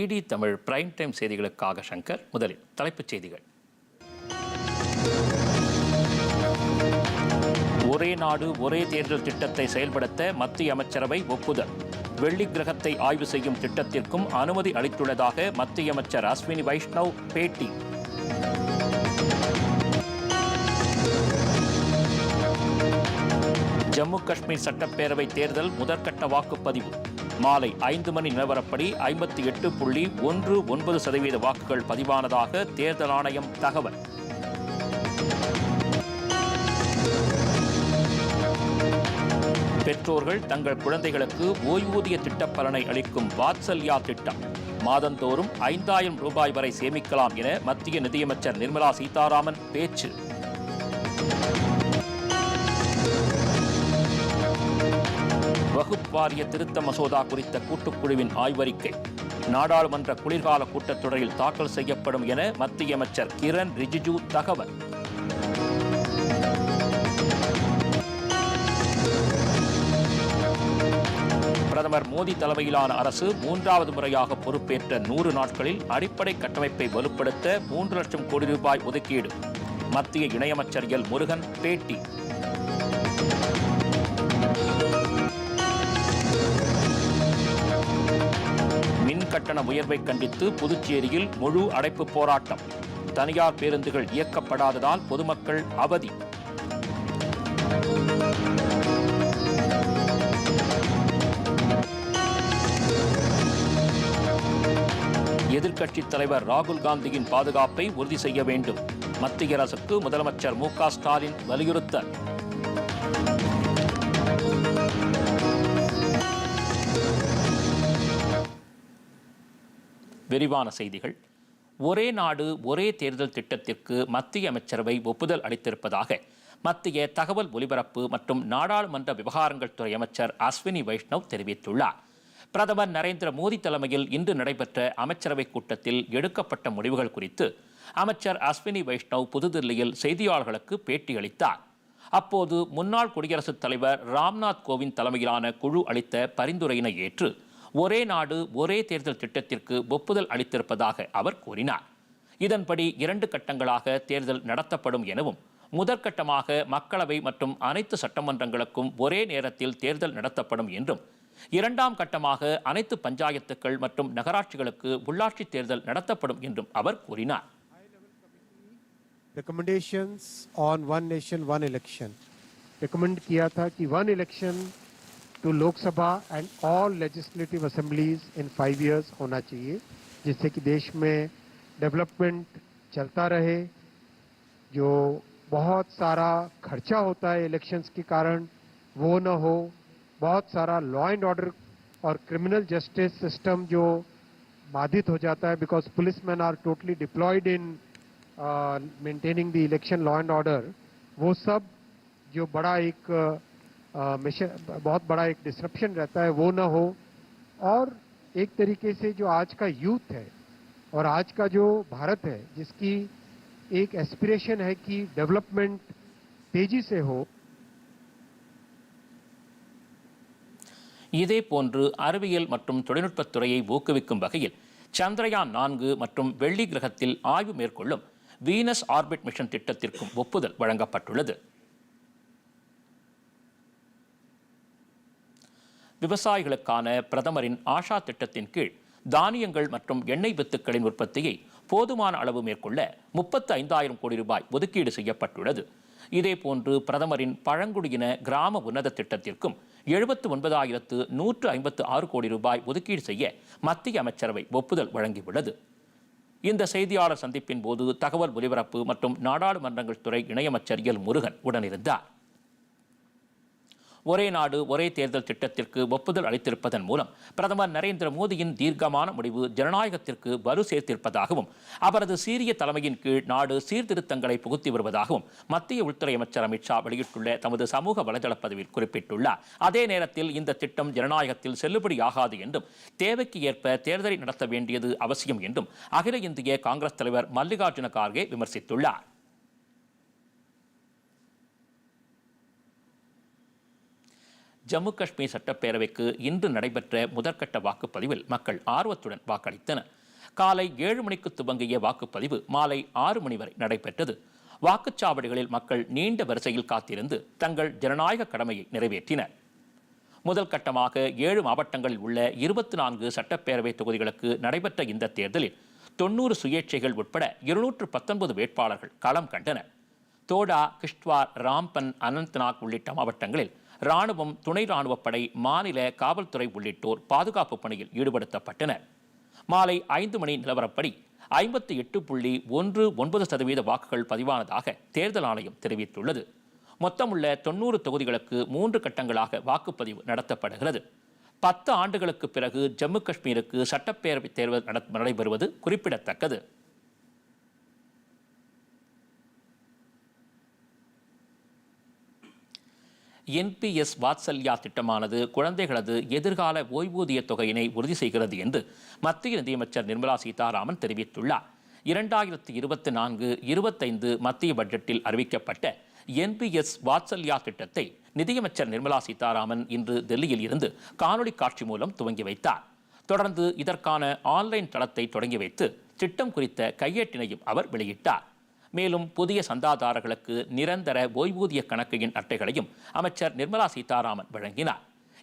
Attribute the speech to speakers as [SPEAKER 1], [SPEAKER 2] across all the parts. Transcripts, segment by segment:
[SPEAKER 1] DD Tamil prime time செய்திகளுக்காக சங்கர் முதலில் தலைப்புச் செய்திகள் ஒரே நாடு ஒரே தேர்தல் திட்டத்தை செயல்படுத்த மத்திய அமைச்சரவை ஒப்புதல் வெள்ளி கிரகத்தை ஆய்வு செய்யும் திட்டத்திற்கும் அனுமதி அளித்துள்ளதாக மத்திய அமைச்சர் அஸ்வினி வைஷ்ணவ் பேட்டி ஜம்மு காஷ்மீர் சட்டப்பேரவை தேர்தல் முதற்கட்ட வாக்குப்பதிவு மாலை ஐந்து மணி நிலவரப்படி ஐம்பத்தி எட்டு புள்ளி ஒன்று ஒன்பது சதவீத வாக்குகள் பதிவானதாக தேர்தல் ஆணையம் தகவல் பெற்றோர்கள் தங்கள் குழந்தைகளுக்கு ஓய்வூதிய திட்ட பலனை அளிக்கும் வாத்சல்யா திட்டம் மாதந்தோறும் ஐந்தாயிரம் ரூபாய் வரை சேமிக்கலாம் என மத்திய நிதியமைச்சர் நிர்மலா சீதாராமன் பேச்சு வகுப்பாரிய திருத்த மசோதா குறித்த கூட்டுக்குழுவின் ஆய்வறிக்கை நாடாளுமன்ற குளிர்கால கூட்டத்தொடரில் தாக்கல் செய்யப்படும் என மத்திய அமைச்சர் கிரண் ரிஜிஜு தகவல் பிரதமர் மோடி தலைமையிலான அரசு மூன்றாவது முறையாக பொறுப்பேற்ற நூறு நாட்களில் அடிப்படை கட்டமைப்பை வலுப்படுத்த மூன்று லட்சம் கோடி ரூபாய் ஒதுக்கீடு மத்திய இணையமைச்சர் எல் முருகன் பேட்டி கட்டண உயர்வை கண்டித்து புதுச்சேரியில் முழு அடைப்பு போராட்டம் தனியார் பேருந்துகள் இயக்கப்படாததால் பொதுமக்கள் அவதி எதிர்க்கட்சித் தலைவர் ராகுல் காந்தியின் பாதுகாப்பை உறுதி செய்ய வேண்டும் மத்திய அரசுக்கு முதலமைச்சர் மு ஸ்டாலின் வலியுறுத்தல் விரிவான செய்திகள் ஒரே நாடு ஒரே தேர்தல் திட்டத்திற்கு மத்திய அமைச்சரவை ஒப்புதல் அளித்திருப்பதாக மத்திய தகவல் ஒலிபரப்பு மற்றும் நாடாளுமன்ற விவகாரங்கள் துறை அமைச்சர் அஸ்வினி வைஷ்ணவ் தெரிவித்துள்ளார் பிரதமர் நரேந்திர மோடி தலைமையில் இன்று நடைபெற்ற அமைச்சரவைக் கூட்டத்தில் எடுக்கப்பட்ட முடிவுகள் குறித்து அமைச்சர் அஸ்வினி வைஷ்ணவ் புதுதில்லியில் செய்தியாளர்களுக்கு பேட்டியளித்தார் அப்போது முன்னாள் குடியரசுத் தலைவர் ராம்நாத் கோவிந்த் தலைமையிலான குழு அளித்த பரிந்துரையினை ஏற்று ஒரே நாடு ஒரே தேர்தல் திட்டத்திற்கு ஒப்புதல் அளித்திருப்பதாக அவர் கூறினார் இதன்படி இரண்டு கட்டங்களாக தேர்தல் நடத்தப்படும் எனவும் முதற்கட்டமாக மக்களவை மற்றும் அனைத்து சட்டமன்றங்களுக்கும் ஒரே நேரத்தில் தேர்தல் நடத்தப்படும் என்றும் இரண்டாம் கட்டமாக அனைத்து பஞ்சாயத்துக்கள் மற்றும் நகராட்சிகளுக்கு உள்ளாட்சி தேர்தல் நடத்தப்படும் என்றும் அவர் கூறினார்
[SPEAKER 2] recommendations on one nation one election recommend kiya tha ki one election to Lok Sabha and all legislative assemblies in five years होना चाहिए जिससे कि देश में डेवलपमेंट चलता रहे जो बहुत सारा खर्चा होता है इलेक्शंस के कारण वो न हो बहुत सारा लॉ एंड ऑर्डर और क्रिमिनल जस्टिस सिस्टम जो बाधित हो जाता है because police man are totally deployed in maintaining the election law and order वो सब जो बड़ा एक uh, मिशन बहुत बड़ा एक डिस्ट्रप्शन रहता है वो ना हो और एक तरीके से जो आज का यूथ है और आज का जो भारत है जिसकी एक एस्पिरेशन है कि डेवलपमेंट तेजी से हो
[SPEAKER 1] இதே போன்று அறிவியல் மற்றும் தொழில்நுட்பத் துறையை ஊக்குவிக்கும் வகையில் சந்திரயான் நான்கு மற்றும் வெள்ளி கிரகத்தில் ஆய்வு மேற்கொள்ளும் வீனஸ் ஆர்பிட் மிஷன் திட்டத்திற்கும் ஒப்புதல் வழங்கப்பட்டுள்ளது விவசாயிகளுக்கான பிரதமரின் ஆஷா திட்டத்தின் கீழ் தானியங்கள் மற்றும் எண்ணெய் வித்துக்களின் உற்பத்தியை போதுமான அளவு மேற்கொள்ள முப்பத்து ஐந்தாயிரம் கோடி ரூபாய் ஒதுக்கீடு செய்யப்பட்டுள்ளது இதேபோன்று பிரதமரின் பழங்குடியின கிராம உன்னத திட்டத்திற்கும் எழுபத்து ஒன்பதாயிரத்து நூற்று ஐம்பத்து ஆறு கோடி ரூபாய் ஒதுக்கீடு செய்ய மத்திய அமைச்சரவை ஒப்புதல் வழங்கியுள்ளது இந்த செய்தியாளர் சந்திப்பின் போது தகவல் ஒலிபரப்பு மற்றும் நாடாளுமன்றங்கள் துறை இணையமைச்சர் எல் முருகன் உடனிருந்தார் ஒரே நாடு ஒரே தேர்தல் திட்டத்திற்கு ஒப்புதல் அளித்திருப்பதன் மூலம் பிரதமர் நரேந்திர மோடியின் தீர்க்கமான முடிவு ஜனநாயகத்திற்கு வலு சேர்த்திருப்பதாகவும் அவரது சீரிய தலைமையின் கீழ் நாடு சீர்திருத்தங்களை புகுத்தி வருவதாகவும் மத்திய உள்துறை அமைச்சர் அமித் ஷா வெளியிட்டுள்ள தமது சமூக வலைதள பதிவில் குறிப்பிட்டுள்ளார் அதே நேரத்தில் இந்த திட்டம் ஜனநாயகத்தில் செல்லுபடியாகாது என்றும் தேவைக்கு ஏற்ப தேர்தலை நடத்த வேண்டியது அவசியம் என்றும் அகில இந்திய காங்கிரஸ் தலைவர் மல்லிகார்ஜுன கார்கே விமர்சித்துள்ளார் ஜம்மு காஷ்மீர் சட்டப்பேரவைக்கு இன்று நடைபெற்ற முதற்கட்ட வாக்குப்பதிவில் மக்கள் ஆர்வத்துடன் வாக்களித்தனர் காலை ஏழு மணிக்கு துவங்கிய வாக்குப்பதிவு மாலை ஆறு மணி வரை நடைபெற்றது வாக்குச்சாவடிகளில் மக்கள் நீண்ட வரிசையில் காத்திருந்து தங்கள் ஜனநாயக கடமையை நிறைவேற்றினர் முதல் கட்டமாக ஏழு மாவட்டங்களில் உள்ள இருபத்தி நான்கு சட்டப்பேரவை தொகுதிகளுக்கு நடைபெற்ற இந்த தேர்தலில் தொன்னூறு சுயேட்சைகள் உட்பட இருநூற்று பத்தொன்பது வேட்பாளர்கள் களம் கண்டனர் தோடா கிஷ்ட்வார் ராம்பன் அனந்த்நாக் உள்ளிட்ட மாவட்டங்களில் ராணுவம் துணை ராணுவப்படை மாநில காவல்துறை உள்ளிட்டோர் பாதுகாப்பு பணியில் ஈடுபடுத்தப்பட்டனர் மாலை ஐந்து மணி நிலவரப்படி ஐம்பத்தி எட்டு புள்ளி ஒன்று ஒன்பது சதவீத வாக்குகள் பதிவானதாக தேர்தல் ஆணையம் தெரிவித்துள்ளது மொத்தமுள்ள தொன்னூறு தொகுதிகளுக்கு மூன்று கட்டங்களாக வாக்குப்பதிவு நடத்தப்படுகிறது பத்து ஆண்டுகளுக்கு பிறகு ஜம்மு காஷ்மீருக்கு சட்டப்பேரவைத் தேர்தல் நடைபெறுவது குறிப்பிடத்தக்கது என்பிஎஸ் வாத்சல்யா திட்டமானது குழந்தைகளது எதிர்கால ஓய்வூதிய தொகையினை உறுதி செய்கிறது என்று மத்திய நிதியமைச்சர் நிர்மலா சீதாராமன் தெரிவித்துள்ளார் இரண்டாயிரத்தி இருபத்தி நான்கு இருபத்தைந்து மத்திய பட்ஜெட்டில் அறிவிக்கப்பட்ட என்பிஎஸ் வாத்சல்யா திட்டத்தை நிதியமைச்சர் நிர்மலா சீதாராமன் இன்று டெல்லியில் இருந்து காணொலி காட்சி மூலம் துவங்கி வைத்தார் தொடர்ந்து இதற்கான ஆன்லைன் தளத்தை தொடங்கி வைத்து திட்டம் குறித்த கையேட்டினையும் அவர் வெளியிட்டார் மேலும் புதிய சந்தாதாரர்களுக்கு நிரந்தர ஓய்வூதிய கணக்கையின் அட்டைகளையும் அமைச்சர் நிர்மலா சீதாராமன் வழங்கினார்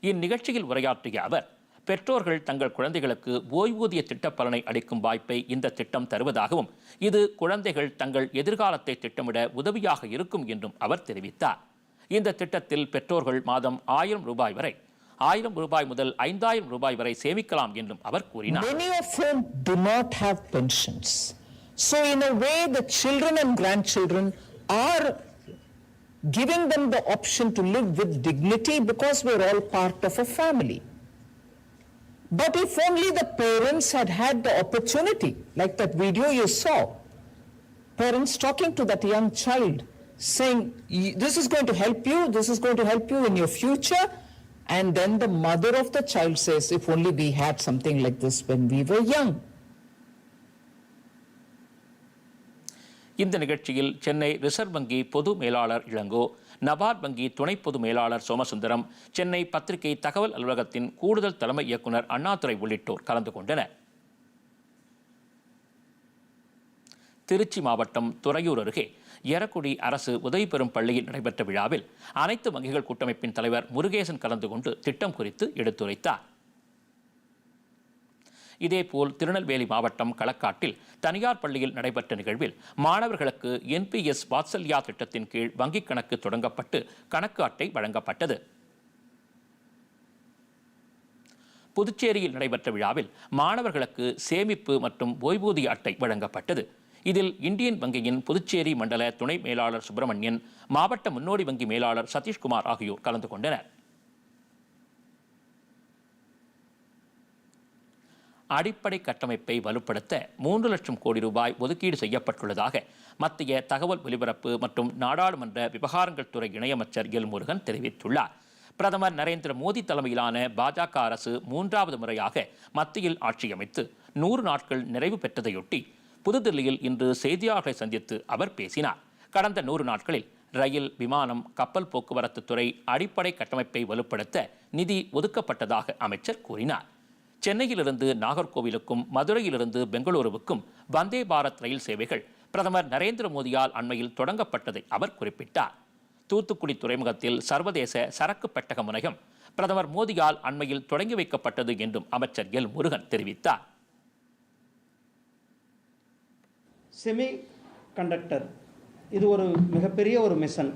[SPEAKER 1] இந்நிகழ்ச்சியில் உரையாற்றிய அவர் பெற்றோர்கள் தங்கள் குழந்தைகளுக்கு ஓய்வூதிய திட்ட பலனை அளிக்கும் வாய்ப்பை இந்த திட்டம் தருவதாகவும் இது குழந்தைகள் தங்கள் எதிர்காலத்தை திட்டமிட உதவியாக இருக்கும் என்றும் அவர் தெரிவித்தார் இந்த திட்டத்தில் பெற்றோர்கள் மாதம் ஆயிரம் ரூபாய் வரை ஆயிரம் ரூபாய் முதல் ஐந்தாயிரம் ரூபாய் வரை சேமிக்கலாம் என்றும் அவர் கூறினார்
[SPEAKER 3] So, in a way, the children and grandchildren are giving them the option to live with dignity because we're all part of a family. But if only the parents had had the opportunity, like that video you saw, parents talking to that young child, saying, This is going to help you, this is going to help you in your future. And then the mother of the child says, If only we had something like this when we were young.
[SPEAKER 1] இந்த நிகழ்ச்சியில் Chennai reserve வங்கி பொது மேலாளர் இளங்கோ நபார்ட் வங்கி துணை பொது மேலாளர் சோமசுந்தரம் சென்னை பத்திரிகை தகவல் அலுவலகத்தின் கூடுதல் தலைமை இயக்குநர் அண்ணாதுரை உள்ளிட்டோர் கலந்து கொண்டனர் திருச்சி மாவட்டம் துறையூர் அருகே எரக்குடி அரசு உதவி பெறும் பள்ளியில் நடைபெற்ற விழாவில் அனைத்து வங்கிகள் கூட்டமைப்பின் தலைவர் முருகேசன் கலந்து கொண்டு திட்டம் குறித்து எடுத்துரைத்தார் இதேபோல் திருநெல்வேலி மாவட்டம் களக்காட்டில் தனியார் பள்ளியில் நடைபெற்ற நிகழ்வில் மாணவர்களுக்கு என்பிஎஸ் வாத்சல்யா திட்டத்தின் கீழ் வங்கிக் கணக்கு தொடங்கப்பட்டு கணக்கு அட்டை வழங்கப்பட்டது புதுச்சேரியில் நடைபெற்ற விழாவில் மாணவர்களுக்கு சேமிப்பு மற்றும் ஓய்வூதிய அட்டை வழங்கப்பட்டது இதில் இந்தியன் வங்கியின் புதுச்சேரி மண்டல துணை மேலாளர் சுப்பிரமணியன் மாவட்ட முன்னோடி வங்கி மேலாளர் சதீஷ்குமார் ஆகியோர் கலந்து கொண்டனர் அடிப்படை கட்டமைப்பை வலுப்படுத்த மூன்று லட்சம் கோடி ரூபாய் ஒதுக்கீடு செய்யப்பட்டுள்ளதாக மத்திய தகவல் ஒலிபரப்பு மற்றும் நாடாளுமன்ற விவகாரங்கள் துறை இணையமைச்சர் எல் முருகன் தெரிவித்துள்ளார் பிரதமர் நரேந்திர மோடி தலைமையிலான பாஜக அரசு மூன்றாவது முறையாக மத்தியில் ஆட்சியமைத்து நூறு நாட்கள் நிறைவு பெற்றதையொட்டி புதுதில்லியில் இன்று செய்தியாளர்களை சந்தித்து அவர் பேசினார் கடந்த நூறு நாட்களில் ரயில் விமானம் கப்பல் போக்குவரத்து துறை அடிப்படை கட்டமைப்பை வலுப்படுத்த நிதி ஒதுக்கப்பட்டதாக அமைச்சர் கூறினார் சென்னையிலிருந்து நாகர்கோவிலுக்கும் மதுரையிலிருந்து பெங்களூருவுக்கும் வந்தே பாரத் ரயில் சேவைகள் பிரதமர் நரேந்திர மோடியால் அண்மையில் தொடங்கப்பட்டதை அவர் குறிப்பிட்டார் தூத்துக்குடி துறைமுகத்தில் சர்வதேச சரக்கு பெட்டக முனையம் பிரதமர் மோடியால் அண்மையில் தொடங்கி வைக்கப்பட்டது என்றும் அமைச்சர் எல் முருகன் தெரிவித்தார்
[SPEAKER 4] செமி கண்டக்டர் இது ஒரு மிகப்பெரிய ஒரு மிஷன்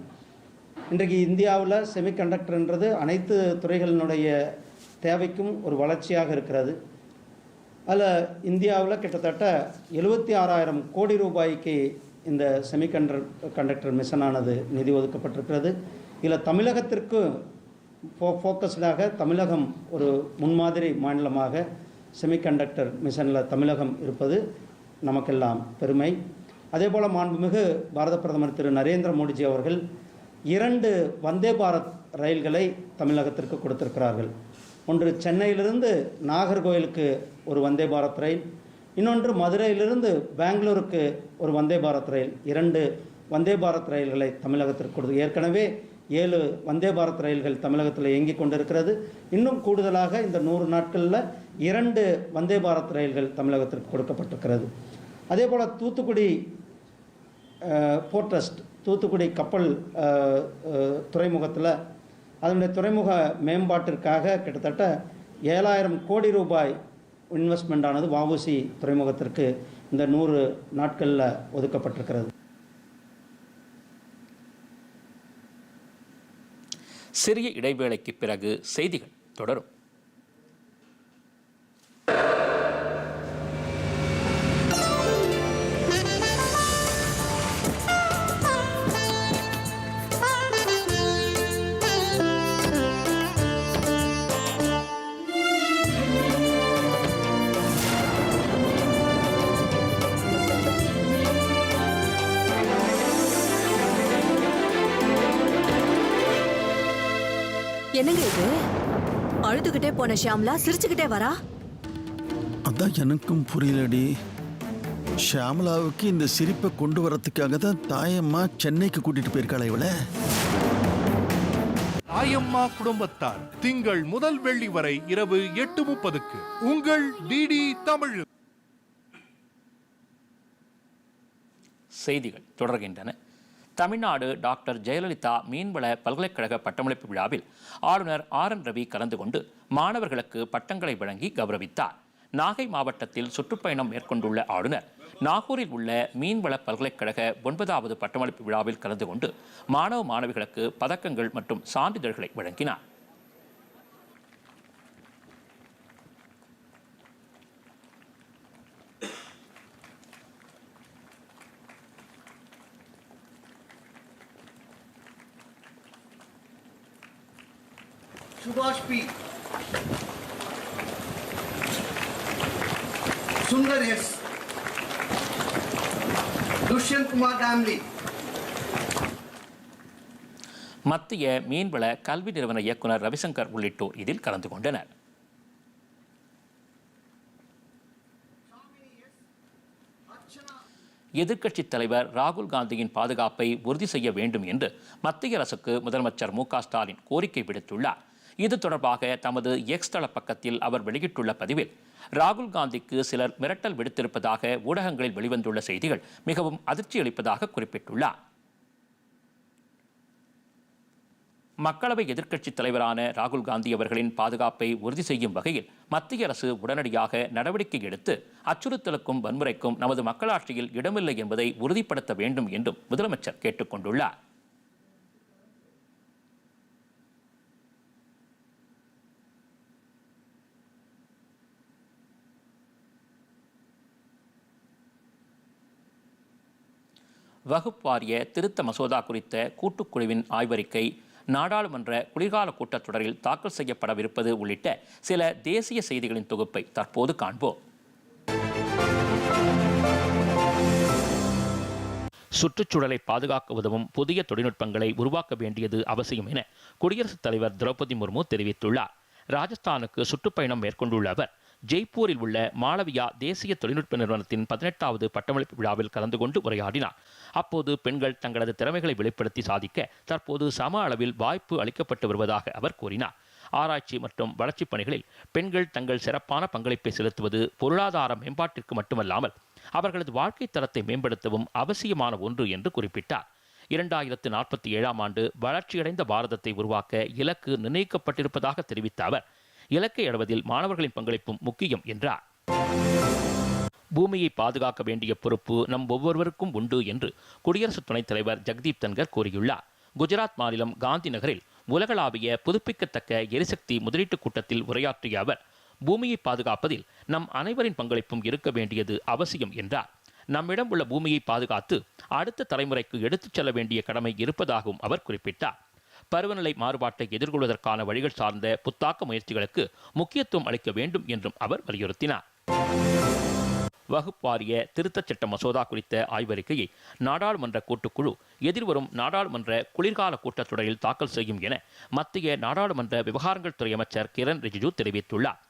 [SPEAKER 4] இன்றைக்கு இந்தியாவில் செமி கண்டக்டர்ன்றது அனைத்து துறைகளினுடைய தேவைக்கும் ஒரு வளர்ச்சியாக இருக்கிறது அதில் இந்தியாவில் கிட்டத்தட்ட எழுபத்தி ஆறாயிரம் கோடி ரூபாய்க்கு இந்த செமிகண்டர் கண்டக்டர் மிஷனானது நிதி ஒதுக்கப்பட்டிருக்கிறது இதில் தமிழகத்திற்கும் ஃபோ ஃபோக்கஸ்டாக தமிழகம் ஒரு முன்மாதிரி மாநிலமாக செமிகண்டக்டர் மிஷனில் தமிழகம் இருப்பது நமக்கெல்லாம் பெருமை அதே போல் மாண்புமிகு பாரத பிரதமர் திரு நரேந்திர மோடிஜி அவர்கள் இரண்டு வந்தே பாரத் ரயில்களை தமிழகத்திற்கு கொடுத்திருக்கிறார்கள் ஒன்று சென்னையிலிருந்து நாகர்கோயிலுக்கு ஒரு வந்தே பாரத் ரயில் இன்னொன்று மதுரையிலிருந்து பெங்களூருக்கு ஒரு வந்தே பாரத் ரயில் இரண்டு வந்தே பாரத் ரயில்களை தமிழகத்திற்கு கொடுத்து ஏற்கனவே ஏழு வந்தே பாரத் ரயில்கள் தமிழகத்தில் இயங்கி கொண்டிருக்கிறது இன்னும் கூடுதலாக இந்த நூறு நாட்களில் இரண்டு வந்தே பாரத் ரயில்கள் தமிழகத்திற்கு கொடுக்கப்பட்டிருக்கிறது அதே போல் தூத்துக்குடி போர்ட்ரஸ்ட் தூத்துக்குடி கப்பல் துறைமுகத்தில் அதனுடைய துறைமுக மேம்பாட்டிற்காக கிட்டத்தட்ட ஏழாயிரம் கோடி ரூபாய் இன்வெஸ்ட்மெண்ட் ஆனது வவுசி துறைமுகத்திற்கு இந்த நூறு நாட்களில் ஒதுக்கப்பட்டிருக்கிறது
[SPEAKER 1] சிறிய இடைவேளைக்கு பிறகு செய்திகள் தொடரும்
[SPEAKER 5] என்னங்க இது அழுதுகிட்டே போன ஷியாம்லா சிரிச்சுக்கிட்டே வரா
[SPEAKER 6] அதான் எனக்கும் புரியலடி ஷியாமலாவுக்கு இந்த சிரிப்பை கொண்டு வரத்துக்காக தான் தாயம்மா சென்னைக்கு கூட்டிட்டு போயிருக்காளா இவள
[SPEAKER 7] தாயம்மா குடும்பத்தார் திங்கள் முதல் வெள்ளி வரை இரவு எட்டு முப்பதுக்கு உங்கள் டிடி தமிழ்
[SPEAKER 1] செய்திகள் தொடர்கின்றன தமிழ்நாடு டாக்டர் ஜெயலலிதா மீன்வள பல்கலைக்கழக பட்டமளிப்பு விழாவில் ஆளுநர் ஆர் என் ரவி கலந்து கொண்டு மாணவர்களுக்கு பட்டங்களை வழங்கி கௌரவித்தார் நாகை மாவட்டத்தில் சுற்றுப்பயணம் மேற்கொண்டுள்ள ஆளுநர் நாகூரில் உள்ள மீன்வள பல்கலைக்கழக ஒன்பதாவது பட்டமளிப்பு விழாவில் கலந்து கொண்டு மாணவ மாணவிகளுக்கு பதக்கங்கள் மற்றும் சான்றிதழ்களை வழங்கினார்
[SPEAKER 8] சுபாஷ்பி சுந்தர் எஸ் துஷ்யந்த் குமார் டாம்லி
[SPEAKER 1] மத்திய மீன்வள கல்வி நிறுவன இயக்குனர் ரவிசங்கர் உள்ளிட்டோர் இதில் கலந்து கொண்டனர் எதிர்க்கட்சித் தலைவர் ராகுல் காந்தியின் பாதுகாப்பை உறுதி செய்ய வேண்டும் என்று மத்திய அரசுக்கு முதலமைச்சர் மு ஸ்டாலின் கோரிக்கை விடுத்துள்ளார் இது தொடர்பாக தமது எக்ஸ் தள பக்கத்தில் அவர் வெளியிட்டுள்ள பதிவில் ராகுல் காந்திக்கு சிலர் மிரட்டல் விடுத்திருப்பதாக ஊடகங்களில் வெளிவந்துள்ள செய்திகள் மிகவும் அதிர்ச்சியளிப்பதாக குறிப்பிட்டுள்ளார் மக்களவை எதிர்க்கட்சித் தலைவரான ராகுல் காந்தி அவர்களின் பாதுகாப்பை உறுதி செய்யும் வகையில் மத்திய அரசு உடனடியாக நடவடிக்கை எடுத்து அச்சுறுத்தலுக்கும் வன்முறைக்கும் நமது மக்களாட்சியில் இடமில்லை என்பதை உறுதிப்படுத்த வேண்டும் என்றும் முதலமைச்சர் கேட்டுக்கொண்டுள்ளார் வகுப்பாரிய திருத்த மசோதா குறித்த கூட்டுக்குழுவின் ஆய்வறிக்கை நாடாளுமன்ற குளிர்கால கூட்டத்தொடரில் தாக்கல் செய்யப்படவிருப்பது உள்ளிட்ட சில தேசிய செய்திகளின் தொகுப்பை தற்போது காண்போம் சுற்றுச்சூழலை பாதுகாக்க உதவும் புதிய தொழில்நுட்பங்களை உருவாக்க வேண்டியது அவசியம் என குடியரசுத் தலைவர் திரௌபதி முர்மு தெரிவித்துள்ளார் ராஜஸ்தானுக்கு சுற்றுப்பயணம் மேற்கொண்டுள்ள அவர் ஜெய்ப்பூரில் உள்ள மாளவியா தேசிய தொழில்நுட்ப நிறுவனத்தின் பதினெட்டாவது பட்டமளிப்பு விழாவில் கலந்து கொண்டு உரையாடினார் அப்போது பெண்கள் தங்களது திறமைகளை வெளிப்படுத்தி சாதிக்க தற்போது சம அளவில் வாய்ப்பு அளிக்கப்பட்டு வருவதாக அவர் கூறினார் ஆராய்ச்சி மற்றும் வளர்ச்சிப் பணிகளில் பெண்கள் தங்கள் சிறப்பான பங்களிப்பை செலுத்துவது பொருளாதார மேம்பாட்டிற்கு மட்டுமல்லாமல் அவர்களது வாழ்க்கை தரத்தை மேம்படுத்தவும் அவசியமான ஒன்று என்று குறிப்பிட்டார் இரண்டாயிரத்து நாற்பத்தி ஏழாம் ஆண்டு வளர்ச்சியடைந்த பாரதத்தை உருவாக்க இலக்கு நிர்ணயிக்கப்பட்டிருப்பதாக தெரிவித்த அவர் இலக்கை அடைவதில் மாணவர்களின் பங்களிப்பும் முக்கியம் என்றார் பூமியை பாதுகாக்க வேண்டிய பொறுப்பு நம் ஒவ்வொருவருக்கும் உண்டு என்று குடியரசு துணைத் தலைவர் ஜெகதீப் தன்கர் கூறியுள்ளார் குஜராத் மாநிலம் காந்தி நகரில் உலகளாவிய புதுப்பிக்கத்தக்க எரிசக்தி முதலீட்டுக் கூட்டத்தில் உரையாற்றிய அவர் பூமியை பாதுகாப்பதில் நம் அனைவரின் பங்களிப்பும் இருக்க வேண்டியது அவசியம் என்றார் நம்மிடம் உள்ள பூமியை பாதுகாத்து அடுத்த தலைமுறைக்கு எடுத்துச் செல்ல வேண்டிய கடமை இருப்பதாகவும் அவர் குறிப்பிட்டார் பருவநிலை மாறுபாட்டை எதிர்கொள்வதற்கான வழிகள் சார்ந்த புத்தாக்க முயற்சிகளுக்கு முக்கியத்துவம் அளிக்க வேண்டும் என்றும் அவர் வலியுறுத்தினார் வகுப்பாரிய திருத்தச் சட்ட மசோதா குறித்த ஆய்வறிக்கையை நாடாளுமன்ற கூட்டுக்குழு எதிர்வரும் நாடாளுமன்ற குளிர்கால கூட்டத்தொடரில் தாக்கல் செய்யும் என மத்திய நாடாளுமன்ற விவகாரங்கள் துறை அமைச்சர் கிரண் ரிஜிஜு தெரிவித்துள்ளார்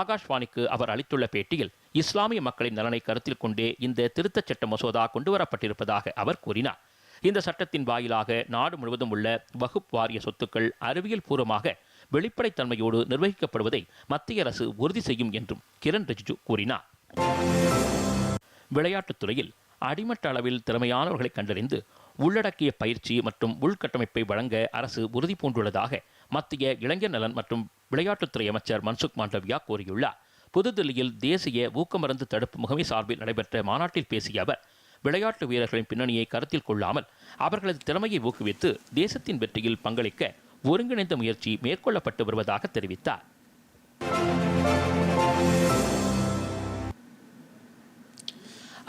[SPEAKER 1] ஆகாஷ்வாணிக்கு அவர் அளித்துள்ள பேட்டியில் இஸ்லாமிய மக்களின் நலனை கருத்தில் கொண்டே இந்த திருத்தச் சட்ட மசோதா கொண்டுவரப்பட்டிருப்பதாக அவர் கூறினார் இந்த சட்டத்தின் வாயிலாக நாடு முழுவதும் உள்ள வகுப்பு வாரிய சொத்துக்கள் அறிவியல் பூர்வமாக வெளிப்படைத்தன்மையோடு நிர்வகிக்கப்படுவதை மத்திய அரசு உறுதி செய்யும் என்றும் கிரண் ரிஜிஜு கூறினார் விளையாட்டுத்துறையில் அடிமட்ட அளவில் திறமையானவர்களை கண்டறிந்து உள்ளடக்கிய பயிற்சி மற்றும் உள்கட்டமைப்பை வழங்க அரசு உறுதி பூண்டுள்ளதாக மத்திய இளைஞர் நலன் மற்றும் விளையாட்டுத்துறை அமைச்சர் மன்சுக் மாண்டவியா கூறியுள்ளார் புதுதில்லியில் தேசிய ஊக்கமருந்து தடுப்பு முகமை சார்பில் நடைபெற்ற மாநாட்டில் பேசிய அவர் விளையாட்டு வீரர்களின் பின்னணியை கருத்தில் கொள்ளாமல் அவர்களது திறமையை ஊக்குவித்து தேசத்தின் வெற்றியில் பங்களிக்க ஒருங்கிணைந்த முயற்சி மேற்கொள்ளப்பட்டு வருவதாக தெரிவித்தார்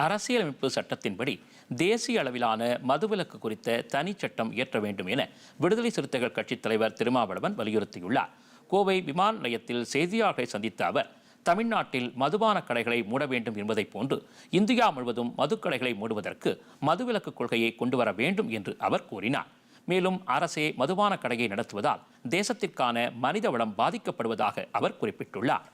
[SPEAKER 1] அரசியலமைப்பு சட்டத்தின்படி தேசிய அளவிலான மதுவிலக்கு குறித்த தனிச்சட்டம் இயற்ற வேண்டும் என விடுதலை சிறுத்தைகள் கட்சித் தலைவர் திருமாவளவன் வலியுறுத்தியுள்ளார் கோவை விமான நிலையத்தில் செய்தியாளர்களை சந்தித்த அவர் தமிழ்நாட்டில் மதுபான கடைகளை மூட வேண்டும் என்பதைப் போன்று இந்தியா முழுவதும் மதுக்கடைகளை மூடுவதற்கு மதுவிலக்கு கொள்கையை கொண்டு வர வேண்டும் என்று அவர் கூறினார் மேலும் அரசே மதுபான கடையை நடத்துவதால் தேசத்திற்கான மனித வளம் பாதிக்கப்படுவதாக அவர் குறிப்பிட்டுள்ளார்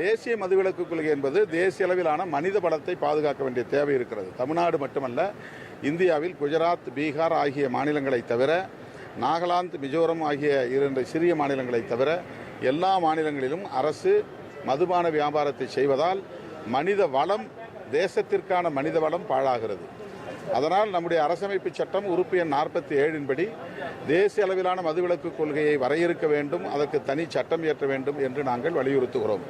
[SPEAKER 9] தேசிய மதுவிலக்கு கொள்கை என்பது தேசிய அளவிலான மனித வளத்தை பாதுகாக்க வேண்டிய தேவை இருக்கிறது தமிழ்நாடு மட்டுமல்ல இந்தியாவில் குஜராத் பீகார் ஆகிய மாநிலங்களை தவிர நாகாலாந்து மிசோரம் ஆகிய இரண்டு சிறிய மாநிலங்களை தவிர எல்லா மாநிலங்களிலும் அரசு மதுபான வியாபாரத்தை செய்வதால் மனித வளம் தேசத்திற்கான மனித வளம் பாழாகிறது அதனால் நம்முடைய அரசமைப்பு சட்டம் உறுப்பு எண் நாற்பத்தி ஏழின்படி தேசிய அளவிலான மதுவிலக்கு கொள்கையை வரையறுக்க வேண்டும் அதற்கு தனி சட்டம் இயற்ற வேண்டும் என்று நாங்கள் வலியுறுத்துகிறோம்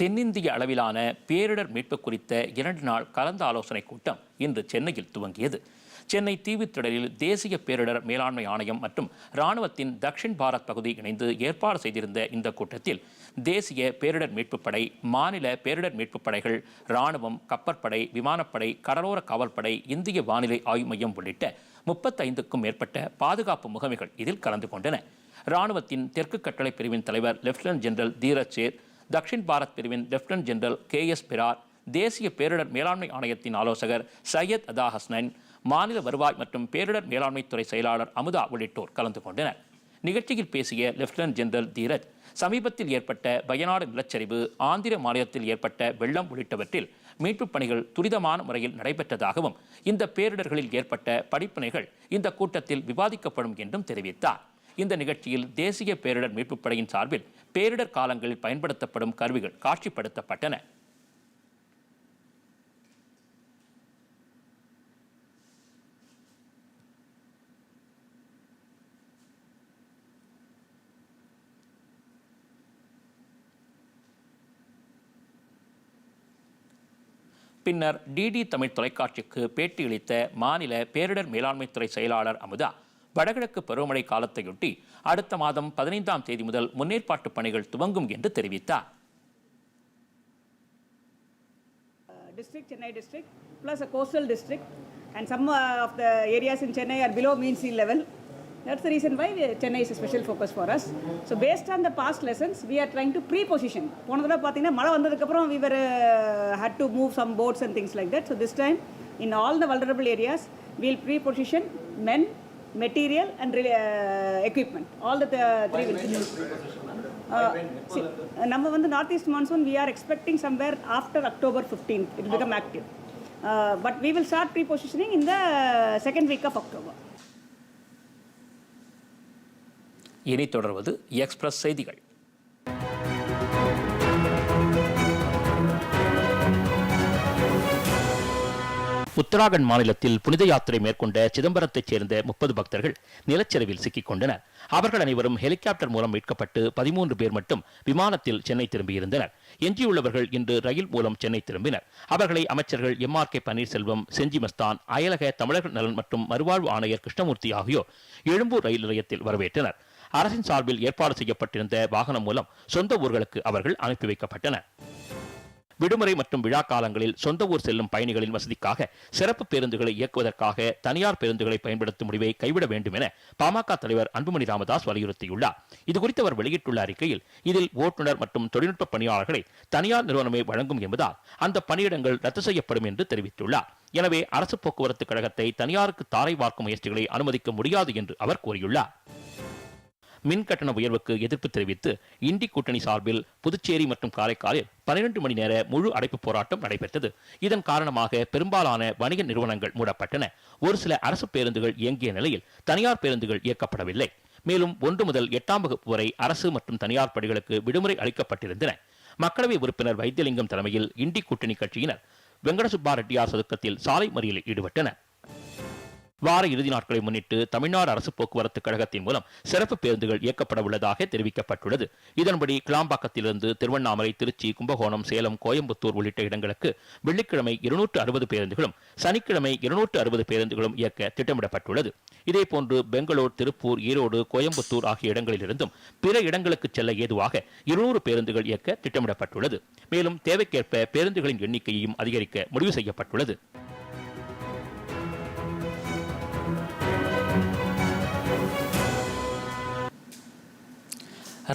[SPEAKER 1] தென்னிந்திய அளவிலான பேரிடர் மீட்பு குறித்த இரண்டு நாள் கலந்து ஆலோசனை கூட்டம் இன்று சென்னையில் துவங்கியது சென்னை தீவுத்திடலில் தேசிய பேரிடர் மேலாண்மை ஆணையம் மற்றும் இராணுவத்தின் தக்ஷின் பாரத் பகுதி இணைந்து ஏற்பாடு செய்திருந்த இந்த கூட்டத்தில் தேசிய பேரிடர் மீட்புப் படை மாநில பேரிடர் மீட்புப் படைகள் இராணுவம் கப்பற்படை விமானப்படை கடலோர காவல்படை இந்திய வானிலை ஆய்வு மையம் உள்ளிட்ட முப்பத்தைந்துக்கும் மேற்பட்ட பாதுகாப்பு முகமைகள் இதில் கலந்து கொண்டன இராணுவத்தின் தெற்கு கட்டளை பிரிவின் தலைவர் லெப்டினன்ட் ஜெனரல் தீரஜ் சேர் தக்ஷின் பாரத் பிரிவின் lieutenant general K S Brar தேசிய பேரிடர் மேலாண்மை ஆணையத்தின் ஆலோசகர் சையத் அதா ஹஸ்னன் மாநில வருவாய் மற்றும் பேரிடர் மேலாண்மைத்துறை செயலாளர் அமுதா உள்ளிட்டோர் கலந்து கொண்டனர் நிகழ்ச்சியில் பேசிய லெப்டினன்ட் ஜெனரல் தீரஜ் சமீபத்தில் ஏற்பட்ட வயநாடு நிலச்சரிவு ஆந்திர மாநிலத்தில் ஏற்பட்ட வெள்ளம் உள்ளிட்டவற்றில் மீட்புப் பணிகள் துரிதமான முறையில் நடைபெற்றதாகவும் இந்த பேரிடர்களில் ஏற்பட்ட படிப்பினைகள் இந்த கூட்டத்தில் விவாதிக்கப்படும் என்றும் தெரிவித்தார் இந்த நிகழ்ச்சியில் தேசிய பேரிடர் மீட்புப் படையின் சார்பில் பேரிடர் காலங்களில் பயன்படுத்தப்படும் கருவிகள் காட்சிப்படுத்தப்பட்டன பின்னர் டிடி தமிழ் தொலைக்காட்சிக்கு பேட்டியளித்த மாநில பேரிடர் மேலாண்மைத்துறை செயலாளர் அமுதா வடகிழக்கு பருவமழை காலத்தையொட்டி அடுத்த மாதம் பதினைந்தாம் தேதி முதல் முன்னேற்பாட்டு பணிகள் துவங்கும் என்று தெரிவித்தார்
[SPEAKER 10] and some of the areas in Chennai are below mean sea level that's reason why Chennai special focus for us so based on the past lessons we are trying to pre போன தடவை பார்த்தீங்கன்னா மழை வந்ததுக்கப்புறம் we were had to move some boats and things like that so this in all the vulnerable areas we'll pre men material and equipment all three will நம்ம வந்து north east monsoon we are expecting somewhere after October fifteen it become active but we will start prepositioning இந்த second week of October
[SPEAKER 1] இனி தொடர்வது express செய்திகள் உத்தராகண்ட் மாநிலத்தில் புனித யாத்திரை மேற்கொண்ட சிதம்பரத்தைச் சேர்ந்த முப்பது பக்தர்கள் நிலச்சரிவில் சிக்கிக் கொண்டனர் அவர்கள் அனைவரும் ஹெலிகாப்டர் மூலம் மீட்கப்பட்டு பதிமூன்று பேர் மட்டும் விமானத்தில் சென்னை திரும்பியிருந்தனர் எஞ்சியுள்ளவர்கள் இன்று ரயில் மூலம் சென்னை திரும்பினர் அவர்களை அமைச்சர்கள் M R K Panneerselvam Gingee Masthan அயலக தமிழர்கள் நலன் மற்றும் மறுவாழ்வு ஆணையர் கிருஷ்ணமூர்த்தி ஆகியோர் எழும்பூர் ரயில் நிலையத்தில் வரவேற்றனர் அரசின் சார்பில் ஏற்பாடு செய்யப்பட்டிருந்த வாகனம் மூலம் சொந்த ஊர்களுக்கு அவர்கள் அனுப்பி வைக்கப்பட்டனர் விடுமுறை மற்றும் விழா காலங்களில் சொந்த ஊர் செல்லும் பயணிகளின் வசதிக்காக சிறப்பு பேருந்துகளை இயக்குவதற்காக தனியார் பேருந்துகளை பயன்படுத்தும் முடிவை கைவிட வேண்டும் என பாமக தலைவர் அன்புமணி ராமதாஸ் வலியுறுத்தியுள்ளார் இதுகுறித்து அவர் வெளியிட்டுள்ள அறிக்கையில் இதில் ஓட்டுநர் மற்றும் தொழில்நுட்ப பணியாளர்களை தனியார் நிறுவனமே வழங்கும் என்பதால் அந்த பணியிடங்கள் ரத்து செய்யப்படும் என்று தெரிவித்துள்ளார் எனவே அரசு போக்குவரத்து கழகத்தை தனியாருக்கு தாரை வார்க்கும் முயற்சிகளை அனுமதிக்க முடியாது என்று அவர் கூறியுள்ளார் மின் கட்டண உயர்வுக்கு எதிர்ப்பு தெரிவித்து இண்டி கூட்டணி சார்பில் புதுச்சேரி மற்றும் காரைக்காலில் பனிரெண்டு மணி நேர முழு அடைப்பு போராட்டம் நடைபெற்றது இதன் காரணமாக பெரும்பாலான வணிக நிறுவனங்கள் மூடப்பட்டன ஒரு சில அரசு பேருந்துகள் இயங்கிய நிலையில் தனியார் பேருந்துகள் இயக்கப்படவில்லை மேலும் ஒன்று முதல் எட்டாம் வகுப்பு வரை அரசு மற்றும் தனியார் பணிகளுக்கு விடுமுறை அளிக்கப்பட்டிருந்தன மக்களவை உறுப்பினர் வைத்தியலிங்கம் தலைமையில் இண்டி கூட்டணி கட்சியினர் வெங்கடசுப்பா ரெட்டியார் சதுக்கத்தில் சாலை மறியலில் ஈடுபட்டனர் வார இறுதி நாட்களை முன்னிட்டு தமிழ்நாடு அரசு போக்குவரத்து கழகத்தின் மூலம் சிறப்பு பேருந்துகள் இயக்கப்பட உள்ளதாக தெரிவிக்கப்பட்டுள்ளது இதன்படி கிளாம்பாக்கத்திலிருந்து திருவண்ணாமலை திருச்சி கும்பகோணம் சேலம் கோயம்புத்தூர் உள்ளிட்ட இடங்களுக்கு வெள்ளிக்கிழமை இருநூற்று அறுபது பேருந்துகளும் சனிக்கிழமை இருநூற்று அறுபது பேருந்துகளும் இயக்க திட்டமிடப்பட்டுள்ளது இதேபோன்று பெங்களூர் திருப்பூர் ஈரோடு கோயம்புத்தூர் ஆகிய இடங்களிலிருந்தும் பிற இடங்களுக்கு செல்ல ஏதுவாக இருநூறு பேருந்துகள் இயக்க திட்டமிடப்பட்டுள்ளது மேலும் தேவைக்கேற்ப பேருந்துகளின் எண்ணிக்கையையும் அதிகரிக்க முடிவு செய்யப்பட்டுள்ளது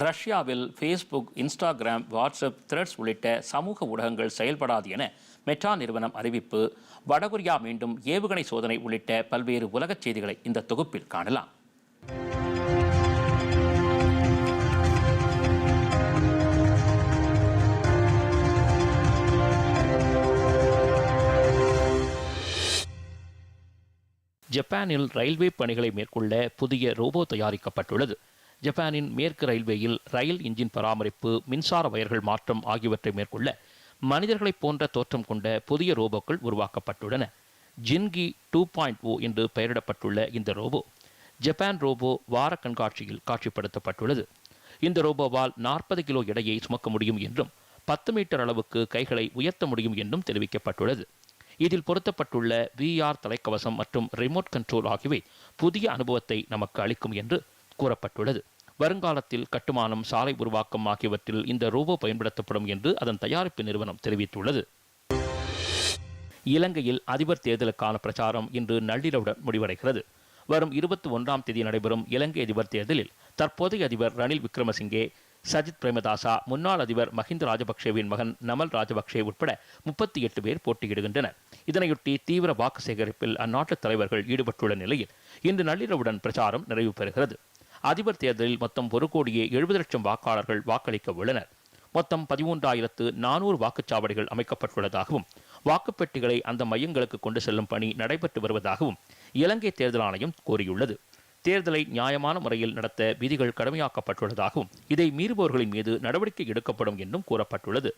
[SPEAKER 1] ரஷ்யாவில் ஃபேஸ்புக் இன்ஸ்டாகிராம் வாட்ஸ்அப் த்ரெட்ஸ் உள்ளிட்ட சமூக ஊடகங்கள் செயல்படாது என மெட்டா நிறுவனம் அறிவிப்பு வடகொரியா மீண்டும் ஏவுகணை சோதனை உள்ளிட்ட பல்வேறு உலகச் செய்திகளை இந்த தொகுப்பில் காணலாம் ஜப்பானில் ரயில்வே பணிகளை மேற்கொள்ள புதிய ரோபோ தயாரிக்கப்பட்டுள்ளது ஜப்பானின் மேற்கு ரயில்வேயில் ரயில் இன்ஜின் பராமரிப்பு மின்சார வயர்கள் மாற்றம் ஆகியவற்றை மேற்கொள்ள மனிதர்களைப் போன்ற தோற்றம் கொண்ட புதிய ரோபோக்கள் உருவாக்கப்பட்டுள்ளன ஜின்கி டூ பாயிண்ட் ஓ என்று பெயரிடப்பட்டுள்ள இந்த ரோபோ ஜப்பான் ரோபோ வார கண்காட்சியில் காட்சிப்படுத்தப்பட்டுள்ளது இந்த ரோபோவால் நாற்பது கிலோ எடையை சுமக்க முடியும் என்றும் பத்து மீட்டர் அளவுக்கு கைகளை உயர்த்த முடியும் என்றும் தெரிவிக்கப்பட்டுள்ளது இதில் பொருத்தப்பட்டுள்ள விஆர் தலைக்கவசம் மற்றும் ரிமோட் கண்ட்ரோல் ஆகியவை புதிய அனுபவத்தை நமக்கு அளிக்கும் என்று கூறப்பட்டுள்ளது வருங்காலத்தில் கட்டுமானம் சாலை உருவாக்கம் ஆகியவற்றில் இந்த ரோபோ பயன்படுத்தப்படும் என்று அதன் தயாரிப்பு நிறுவனம் தெரிவித்துள்ளது இலங்கையில் அதிபர் தேர்தலுக்கான பிரச்சாரம் இன்று நள்ளிரவுடன் முடிவடைகிறது வரும் இருபத்தி ஒன்றாம் தேதி நடைபெறும் இலங்கை அதிபர் தேர்தலில் தற்போதைய அதிபர் ரணில் விக்ரமசிங்கே சஜித் பிரேமதாசா முன்னாள் அதிபர் மஹிந்த ராஜபக்சேவின் மகன் நமல் ராஜபக்சே உட்பட முப்பத்தி எட்டு பேர் போட்டியிடுகின்றனர் இதனையொட்டி தீவிர வாக்கு சேகரிப்பில் அந்நாட்டு தலைவர்கள் ஈடுபட்டுள்ள நிலையில் இன்று நள்ளிரவுடன் பிரச்சாரம் நிறைவு பெறுகிறது அதிபர் தேர்தலில் மொத்தம் ஒரு கோடியே எழுபது லட்சம் வாக்காளர்கள் வாக்களிக்க உள்ளனர் மொத்தம் பதிமூன்றாயிரத்து நானூறு வாக்குச்சாவடிகள் அமைக்கப்பட்டுள்ளதாகவும் வாக்குப்பெட்டிகளை அந்த மையங்களுக்கு கொண்டு செல்லும் பணி நடைபெற்று வருவதாகவும் இலங்கை தேர்தல் ஆணையம் கூறியுள்ளது தேர்தலை நியாயமான முறையில் நடத்த விதிகள் கடுமையாக்கப்பட்டுள்ளதாகவும் இதை மீறுபவர்களின் மீது நடவடிக்கை எடுக்கப்படும் என்றும் கூறப்பட்டுள்ளது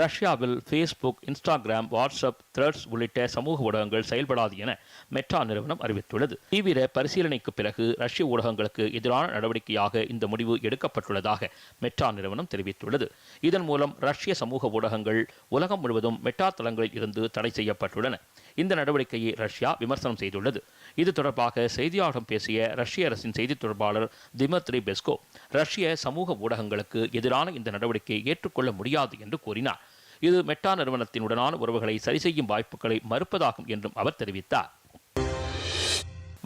[SPEAKER 1] ரஷ்யாவில் ஃபேஸ்புக் இன்ஸ்டாகிராம் வாட்ஸ்அப் த்ரெட்ஸ் உள்ளிட்ட சமூக ஊடகங்கள் செயல்படாது என மெட்டா நிறுவனம் அறிவித்துள்ளது தீவிர பரிசீலனைக்கு பிறகு ரஷ்ய ஊடகங்களுக்கு எதிரான நடவடிக்கையாக இந்த முடிவு எடுக்கப்பட்டுள்ளதாக மெட்டா நிறுவனம் தெரிவித்துள்ளது இதன் மூலம் ரஷ்ய சமூக ஊடகங்கள் உலகம் முழுவதும் மெட்டா தளங்களில் இருந்து தடை செய்யப்பட்டுள்ளன இந்த நடவடிக்கையை ரஷ்யா விமர்சனம் செய்துள்ளது இது தொடர்பாக செய்தியாளர்களிடம் பேசிய ரஷ்ய அரசின் செய்தித் தொடர்பாளர் திமத்ரி பெஸ்கோ ரஷ்ய சமூக ஊடகங்களுக்கு எதிரான இந்த நடவடிக்கையை ஏற்றுக்கொள்ள முடியாது என்று கூறினார் இது மெட்டா நிறுவனத்தினுடனான உறவுகளை சரி செய்யும் வாய்ப்புகளை மறுப்பதாகும் என்றும் அவர் தெரிவித்தார்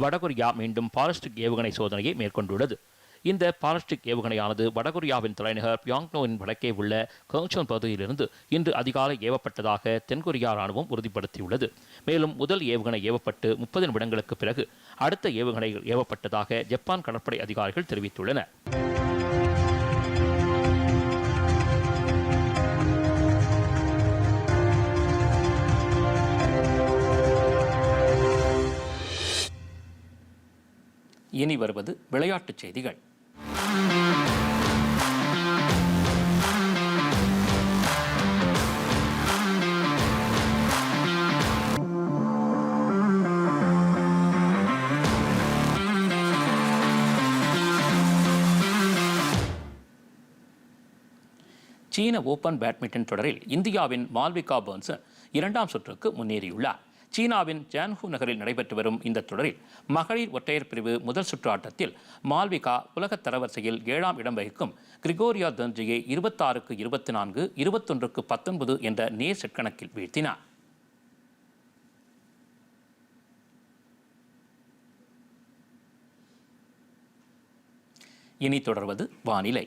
[SPEAKER 1] வடகொரியா மீண்டும் பாலிஸ்டிக் ஏவுகணை சோதனையை மேற்கொண்டுள்ளது இந்த பாலஸ்டிக் ஏவுகணையானது வடகொரியாவின் தலைநகர் பியாங்னோவின் வடக்கே உள்ள கங்சோன் பகுதியிலிருந்து இன்று அதிகாலை ஏவப்பட்டதாக தென்கொரியா ராணுவம் உறுதிப்படுத்தியுள்ளது மேலும் முதல் ஏவுகணை ஏவப்பட்டு முப்பது நிமிடங்களுக்கு பிறகு அடுத்த ஏவுகணை ஏவப்பட்டதாக ஜப்பான் கடற்படை அதிகாரிகள் தெரிவித்துள்ளனர் இனி வருவது விளையாட்டுச் செய்திகள் சீன ஓபன் பேட்மிண்டன் தொடரில் இந்தியாவின் மால்விகா பர்ன்ஸ் இரண்டாம் சுற்றுக்கு முன்னேறியுள்ளார் சீனாவின் ஜான்ஹு நகரில் நடைபெற்று வரும் இந்த தொடரில் மகளிர் ஒற்றையர் பிரிவு முதல் சுற்று ஆட்டத்தில் மால்விகா உலக தரவரிசையில் ஏழாம் இடம் வகிக்கும் கிரிகோரியா தன்ஜியை இருபத்தாறுக்கு இருபத்தி நான்கு இருபத்தொன்றுக்கு பத்தொன்பது என்ற நேர் செட் கணக்கில் வீழ்த்தினார் இனி தொடர்வது வானிலை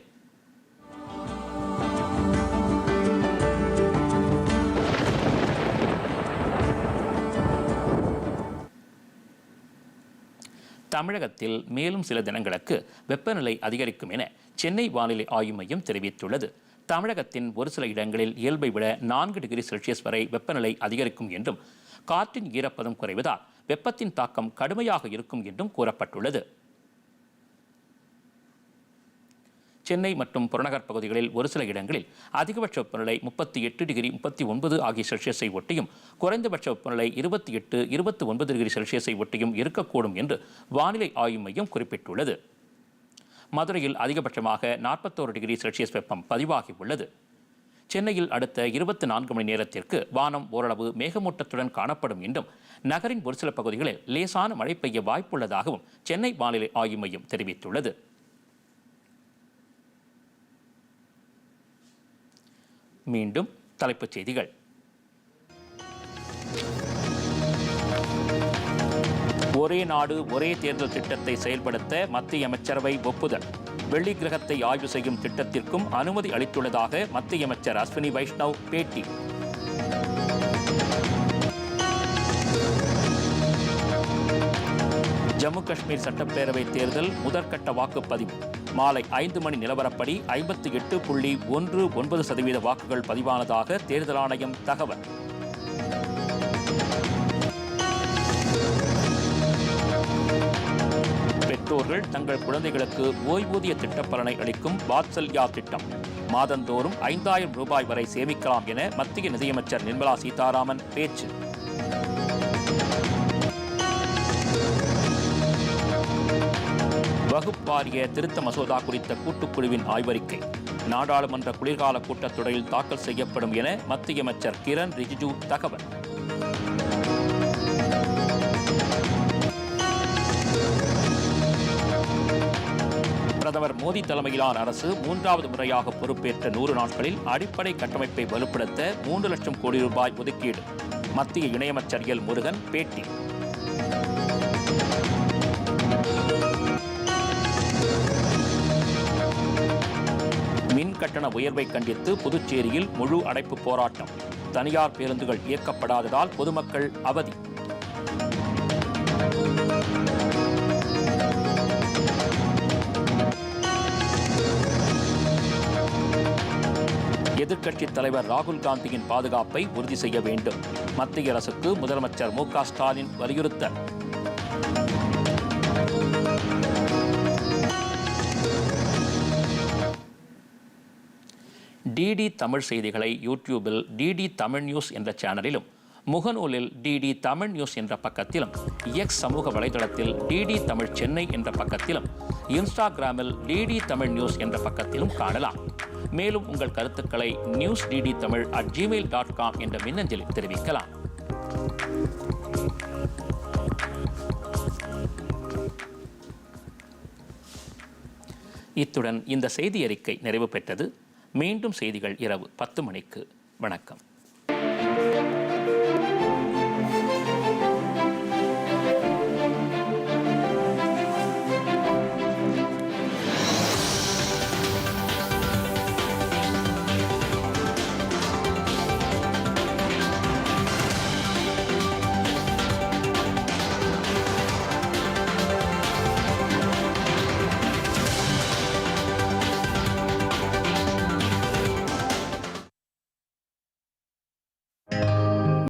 [SPEAKER 1] தமிழகத்தில் மேலும் சில தினங்களுக்கு வெப்பநிலை அதிகரிக்கும் என சென்னை வானிலை ஆய்வு மையம் தெரிவித்துள்ளது தமிழகத்தின் ஒரு சில இடங்களில் இயல்பை விட நான்கு டிகிரி செல்சியஸ் வரை வெப்பநிலை அதிகரிக்கும் என்றும் காற்றின் ஈரப்பதம் குறைவதால் வெப்பத்தின் தாக்கம் கடுமையாக இருக்கும் என்றும் கூறப்பட்டுள்ளது சென்னை மற்றும் புறநகர் பகுதிகளில் ஒரு சில இடங்களில் அதிகபட்ச வெப்பநிலை முப்பத்தி எட்டு டிகிரி முப்பத்தி ஒன்பது ஆகிய செல்சியஸை ஒட்டியும் குறைந்தபட்ச வெப்பநிலை இருபத்தி எட்டு இருபத்தி ஒன்பது டிகிரி செல்சியஸை ஒட்டியும் இருக்கக்கூடும் என்று வானிலை ஆய்வு மையம் குறிப்பிட்டுள்ளது மதுரையில் அதிகபட்சமாக நாற்பத்தோரு டிகிரி செல்சியஸ் வெப்பம் பதிவாகியுள்ளது சென்னையில் அடுத்த இருபத்தி நான்கு மணி நேரத்திற்கு வானம் ஓரளவு மேகமூட்டத்துடன் காணப்படும் என்றும் நகரின் ஒரு சில பகுதிகளில் லேசான மழை பெய்ய வாய்ப்புள்ளதாகவும் சென்னை வானிலை ஆய்வு மையம் தெரிவித்துள்ளது மீண்டும் தலைப்புச் செய்திகள் ஒரே நாடு ஒரே தேர்தல் திட்டத்தை செயல்படுத்த மத்திய அமைச்சரவை ஒப்புதல் வெள்ளி கிரகத்தை ஆய்வு செய்யும் திட்டத்திற்கும் அனுமதி அளித்துள்ளதாக மத்திய அமைச்சர் அஸ்வினி வைஷ்ணவ் பேட்டி ஜம்மு காஷ்மீர் சட்டப்பேரவை தேர்தல் முதற்கட்ட வாக்குப்பதிவு மாலை ஐந்து மணி நிலவரப்படி ஐம்பத்தி எட்டு புள்ளி ஒன்று ஒன்பது சதவீத வாக்குகள் பதிவானதாக தேர்தல் ஆணையம் தகவல் பெற்றோர்கள் தங்கள் குழந்தைகளுக்கு ஓய்வூதிய திட்ட பலனை அளிக்கும் வாத்சல்யா திட்டம் மாதந்தோறும் ஐந்தாயிரம் ரூபாய் வரை சேமிக்கலாம் என மத்திய நிதியமைச்சர் நிர்மலா சீதாராமன் பேச்சு வகுப்பாரிய திருத்த மசோதா குறித்த கூட்டுக்குழுவின் ஆய்வறிக்கை நாடாளுமன்ற குளிர்கால கூட்டத்தொடரில் தாக்கல் செய்யப்படும் என மத்திய அமைச்சர் கிரண் ரிஜிஜு தகவல் பிரதமர் மோடி தலைமையிலான அரசு மூன்றாவது முறையாக பொறுப்பேற்ற நூறு நாட்களில் அடிப்படை கட்டமைப்பை வலுப்படுத்த மூன்று லட்சம் கோடி ரூபாய் ஒதுக்கீடு மத்திய இணையமைச்சர் எல் முருகன் பேட்டி மின் கட்டண உயர்வை கண்டித்து புதுச்சேரியில் முழு அடைப்பு போராட்டம் தனியார் பேருந்துகள் இயக்கப்படாததால் பொதுமக்கள் அவதி எதிர்க்கட்சித் தலைவர் ராகுல் காந்தியின் பாதுகாப்பை உறுதி செய்ய வேண்டும் மத்திய அரசுக்கு முதலமைச்சர் மு ஸ்டாலின் வலியுறுத்தல் டிடி தமிழ் செய்திகளை யூடியூபில் டிடி தமிழ் நியூஸ் என்ற சேனலிலும் முகநூலில் டிடி தமிழ் நியூஸ் என்ற பக்கத்திலும் எக்ஸ் சமூக வலைதளத்தில் டிடி தமிழ் சென்னை என்ற பக்கத்திலும் இன்ஸ்டாகிராமில் டிடி தமிழ் நியூஸ் என்ற பக்கத்திலும் காணலாம் மேலும் உங்கள் கருத்துக்களை news DD Tamil at Gmail dot com என்ற மின்னஞ்சலில் தெரிவிக்கலாம் இத்துடன் இந்த செய்தி அறிக்கை நிறைவு பெற்றது மீண்டும் செய்திகள் இரவு பத்து மணிக்கு வணக்கம்